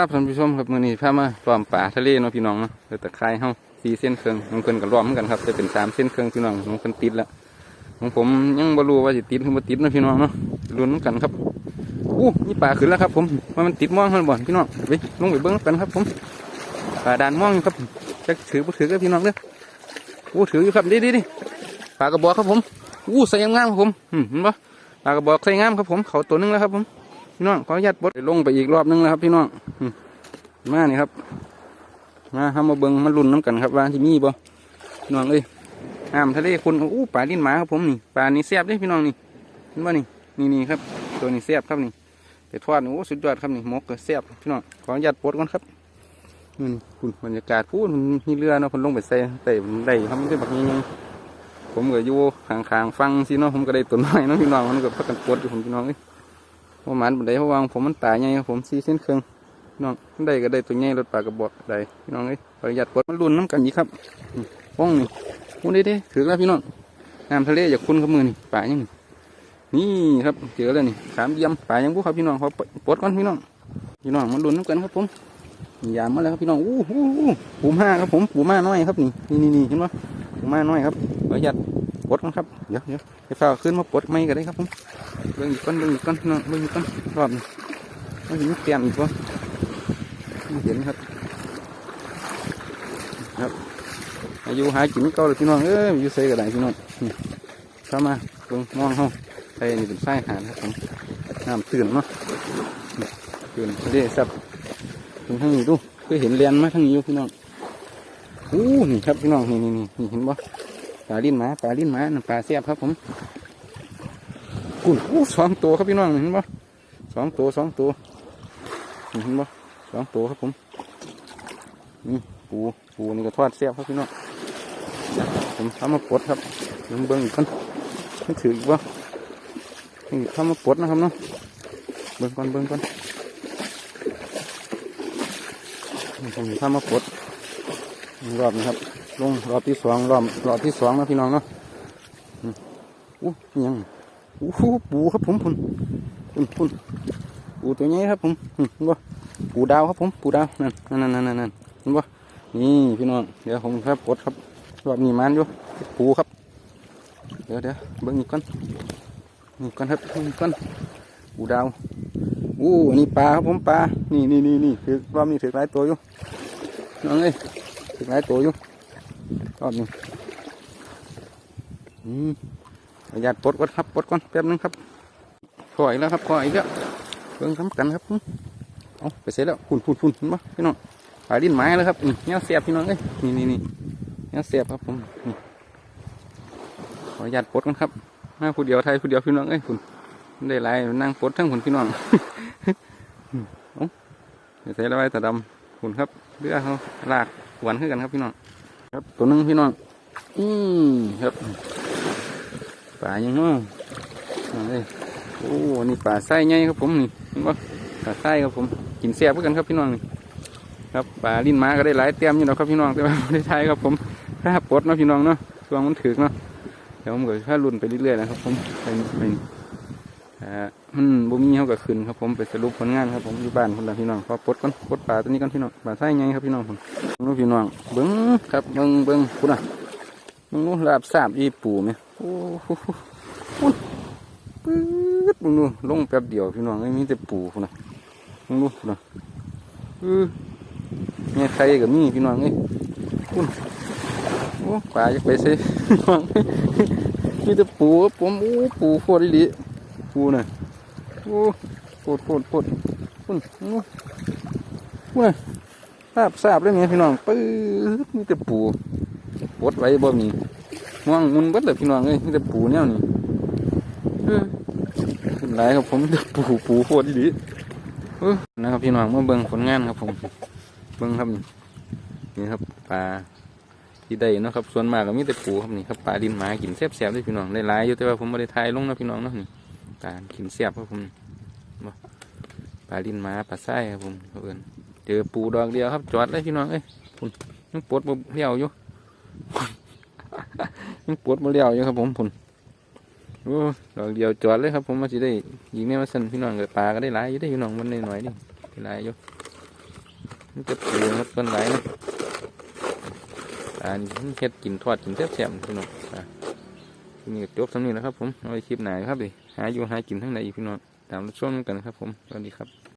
ครับท่านผู้ชมครับมื้อนี้พามาล้อมป่าทะเลเนาะพี่น้องเนาะเดี๋ยวตะไคร้เฮาสี่เส้นเครื่องน้องเพิ่นก็ล้อมเหมือนกันครับจะเป็นสามเส้นเครื่องพี่น้องน้องเพิ่นติดแล้วของผมยังบ่รู้ว่าสิติดหรือบ่ติดเนาะพี่น้องเนาะลุ้นกันครับอู้นี่ป่าขึ้นแล้วครับ ผมว่ามันติดม่วงมันบ่พี่น้องไปลงไปเบิ่งกันครับผมป่าดานม่วงอยู่ครับจะถือบ่ถือกับพี่น้องเด้ออู้ถืออยู่ครับดิดิดิปลากระบอกครับผมอู้ใส่งามครับผมอืมเห็นปะปลากระบอกใส่งามครับผมเขาตัวหนึงแล้วครับผมพี่น้องขออนุญาตบดลงไปอีกรอบนึงแล้วครับพี่น้อง มานี่ครับ มาทำมาเบิงมาลุ้นน้ำกันครับว่าที่มีบ่น้องเอ้ยน้ำทะเลคุณอู้ปลาลิ้นหมาครับผมนี่ปลานี่แซ่บเด้พี่น้องนี่เห็นบ่นี่นี่นี่ครับ ตัวนี้แซ่บครับนี่ไปทอดโอ้สุดยอดครับนี่มกก็แซ่บพี่น้องขออนุญาตปลดก่อนครับนี่นี่คุณบรรยากาศพูดมันมีเรือเนาะคนลงไปใส่ใส่มันได้ทำได้แบบนี้ผมก็อยู่ข้างๆฟังสิเนาะผมก็ได้ตัวน้อยเนาะพี่น้องมันก็พักกันปลดอยู่ผมพี่น้องเอ้ยประมาณบันไดเพราะวางผมมันตายไงผมสี่เส้นเครื่อง น้องได้ก็ได้ตัวใหญ่รถปลากระบอกได้พี่น้องเอ้ยประหยัดกดมันรุนน้ำกันอีกครับป้องนี่พูดได้เด้ถือแล้วพี่น้องน้ำทะเลอย่าคุ้นกับมือนี่ปลายังนี่นี่ครับเจอแล้วนี่สามเยี่ยมปลายังบุครับพี่น้องเขาปลดก่อนพี่น้องพี่น้องมันรุนน้ำกันครับผมยามมาแล้วครับพี่น้องอู้หู้ปูม้าครับผมปูม้าน้อยครับนี่นี่นี่เห็นไหมปูม้าน้อยครับประหยัดปลดก่อนครับเดี๋ยวเดี๋ยวไปฝ้าขึ้นมาปลดไม่ก็ได้ครับผมเบิ่งอีกก้อนเบิ่งอีกก้อนเนาะเบิ่งอีกก้อนรอบนี้ไม่เห็นเปลี่ยนอีกวะ เห็นครับ ครับอายุหากินก่าเลยพี่น้องเอ้ยอยู่ใส่กระไดพี่น้องเข้ามาเบิ่งมองเฮาไอ้นี่เป็นไส้หาดครับผมน้ำตื่นเนาะตื่นเด้สับถึงทางนี้ดูเคยเห็นเรียนมาทางนี้อยู่พี่น้องอู้นี่ครับพี่น้องนี่นี่นี่เห็นบ่ปลาลิ้นหมาปลาลิ้นหมาปลาเสียบครับผมกุ่นอู้สองตัวครับพี่น้องเห็นปะสองตัวสองตัวเห็นปะ สองตัวครับผมนี่ปูปูนี่ก็ทอดเสียบครับพี่น้องผมทำมาปดครับเบิ่งเบิ่งอีกคนไม่ถืออีกวะนี่ทำมาปดนะครับเนาะเบิ่งก่อนเบิ่งก่อนนี่ผมทำมาปดรอบนี้ครับลงรอบที่สองรอบรอบที่สองนะพี่น้องเนาะอู้ยังโอ้ปูครับผมพุ่นพุ่นพุ่นปูตัวใหญ่ครับผมอืมเห็นบ่ ปูดาวครับผมปูดาวนั่นนั่นนั่นนั่นนั่นเห็นบ่นี่พี่น้องเดี๋ยวผมครับปลดครับรอบนี้มันอยู่ปูครับ เดี๋ยวเดี๋ยวเบิ้งอีกก่อนนี่ก่อนครับนี่ก่อนปูดาวอู้นนี้ปลาครับผมปลานี่นี่นี่นี่ถือรอบนี้ถือหลายตัวอยู่น้องเอ้ยถือหลายตัวอยู่รอบนี้อืมขออนุญาตปลดก่อนครับปลดก่อนแป๊บนึงครับขออีกแล้วครับขออีกแล้วเบิ่งทำกันครับ เอาไปเสร็จแล้วพุ่นพุ่นพุ่นเห็นปะพี่น้องปลาดิ้นไม้แล้วครับนี่เนี้ยเสียบพี่น้องเอ้ยนี่นี่นี่เนี้ยเสียบครับผมนี่ขออนุญาตปลดก่อนครับมาผู้เดียวไทยผู้เดียวพี่น้องเอ้ยคุณได้หลายนั่งปลดทั้งคนพี่น้องเอาไปเสร็จแล้วไว้ต่ดำคุณครับเรือเขาลากหวนขึ้นกันครับพี่น้องครับตัวหนึงพี่น้องอืมครับปลายังเนาะเอาเลยโอ้นี่ปลาไส้ใหญ่ครับผมนี่เห็นปะปลาไส้ครับผม กินแซ่บเพื่อกันครับพี่น้องครับปลาลิ้นม้าก็ได้หลายเต็มอยู่แล้วครับพี่น้องแต่ว่าไม่ได้ใช้ครับผมถ้าปลดเนาะพี่น้องเนาะช่วงมันถึกเนาะเดี๋ยวผมก็ถ้ารุ่นไปเรื่อยๆนะครับผมเป็นเป็นอ่ามันบ่มีเขาก็ขึ้นครับผมไปสรุปผลงานครับผมอยู่บ้านคนละพี่น้องพอปลดก่อนปลดปลาตัวนี้ก่อนพี่น้องปลาไส้ใหญ่ครับพี่น้องผมน้องพี่น้องเบิ้งครับเบิ้งเบิ้งคุณอะมึงรู้ลาบสาบอีปูไหมโอ้โหปุ๊ดปื๊ดมึงดูลงแป๊บเดียวพี่น้องไม่มีแต่ปูพุ่นนะ มึงดูพุ่นนะเออเนี่ยใครกับมีพี่น้องเอ้ยพุ่นโอ้ปลาจะไปใส่พี่น้องมีแต่ปูครับผมโอ้ปูโคตรดีปูน่ะโอ้โคตรโคตรโคตรพุ่นโอ้พุ่นน่ะทราบทราบได้ไงพี่น้องปื๊ดมีแต่ปูปลดไว้บ่มีม่วงมุนเบิดเลยพี่น้องเอ้ยมีแต่ปูเนี่ยนี่เออเป็นไรครับผมปูปูโคตรดีเออ นะครับพี่น้องเมื่อเบิ่งผลงานครับผมเบิ่งครับนี่ครับปลาที่ได้เนาะครับส่วนมากก็มีแต่ปูครับนี่ครับปลาดินหมากินแซ่บๆเลยพี่น้องได้หลายอยู่แต่ว่าผมไม่ได้ทายลงนะพี่น้องเนาะนี่ปลากินแซ่บครับผมปลาดินหมาปลาไส้ครับผมเพื่อนเจอปูดอกเดียวครับจอดเลยพี่น้องเอ้ยคุณยังปวดบ่เลี้ยวอยู่ยังปวดมาเลี้ยวอยู่ครับผมผุน อ้ดอกเดียวจอดเลยครับ ผมมาสิได้ยิงแน่มาสั่นพี่น้องเกิดปลาก็ได้หลายอยู่ได้พี่น้องมันหน่อยดิได้หลายอยู่มันจะปูนะครับเป็นไรนะอันนี้เฮ็ดกินทอดกินแซ่บๆพี่น้องอะทีนี้ก็จบสำนี้แล้วครับ ผมเอาไปคลิปไหนครับดิหาอยู่หากินทั้งไหนอีกพี่น้องตามรับชมกันครับ ผมสวัสดีครับ